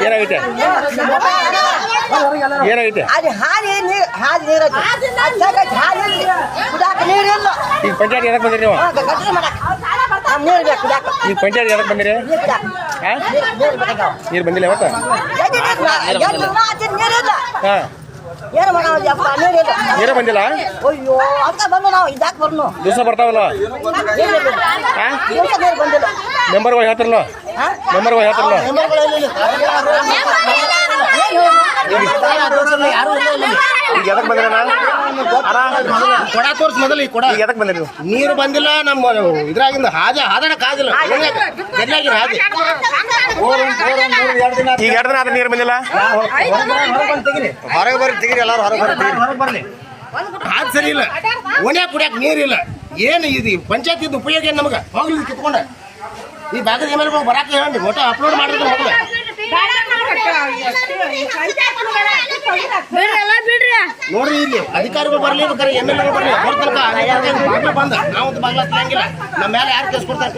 ಏನಾಗೈತೆ ಏನಾಗೈತೆ ಈಗ ಪಂಚಾಯತ್ ಏನಕ್ಕೆ ಬಂದಿರಿ ನೀವು? ಈಗ ಪಂಚಾಯತ್ ಎದಕ್ಕೆ ಬಂದಿರಿ? ನೀರ್ ಹಾ? ಬಂದಿಲ್ಲ ಯಾವತ್ತ? ಹಾಂ. ನೀರೇ ಬಂದಿಲ್ಲ? ಅಯ್ಯೋ ಅಂತ ಬಂದು ನಾವು ಇದಾಕ ಬರ್ನು? ದಿವಸ ಬರ್ತಾವಲ್ಲ? ಹಾಂ? ಮೆಂಬರ್ಗಳು ಹೇಳ್ತಾರಲ್ಲ ಹಾ? ಮೆಂಬರ್ಗಳು ಹೇಳ್ತಾರಲ್ಲ ಈಗ ಎದಕ್ಕೆ ಬಂದಿರ ಕೊಡ ತೋರ್ಸ್ ಮೊದಲು ಈ ಕೊಡ ಎದಕ್ ನೀವು ನೀರು ಬಂದಿಲ್ಲ ನಮ್ಮ ಇದ್ರಾಗಿಂದ ಹಾಜ ಹಾದಣಕ್ ಆಗಿಲ್ಲ ಗಡ್ಲಾಗಿನ ಹಾದಿ ಈಗ ಎರಡು ದಿನ ಆದ್ರೆ ನೀರು ಬಂದಿಲ್ಲ ಹೊರಗೆ ಬರ್ರಿ ತೆಗಿರಿ ಎಲ್ಲಾರು ಹೊರಗೆ ಬರ್ರಿ ಹೊರಗೆ ಬರ್ಲಿ ಹಾದ್ ಸರಿ ಇಲ್ಲ ಒಣೆ ಕುಡಿಯಕ್ ನೀರಿಲ್ಲ ಏನು ಇದು ಪಂಚಾಯತ್ ಇದ್ದು ಉಪಯೋಗ ಏನು ನಮಗೆ ಹೋಗ್ಲಿ ಕಿತ್ಕೊಂಡ ಈ ಭಾಗದ ಮೇಲೆ ಬರಾಕ ಹೇಳಿ ಫೋಟೋ ಅಪ್ಲೋಡ್ ಮಾಡಿದ್ರೆ ಬಿಡ್ರಿ ನೋಡ್ರಿ ಇಲ್ಲಿ ಅಧಿಕಾರಿಗಳು ಬರ್ಲಿ ಬೇಕಾರೆ ಎಂ ಎಲ್ ಎ ಬರ್ಲಿ. ಬಾಗ್ಲ ಬಂದ ನಾವು ಬಾಗ್ಲ ತಿಳಂಗಿಲ್ಲ ನಮ್ಮ ಮೇಲೆ ಯಾರು ಕೇಸ್ ಕೊಡ್ತಾರೆ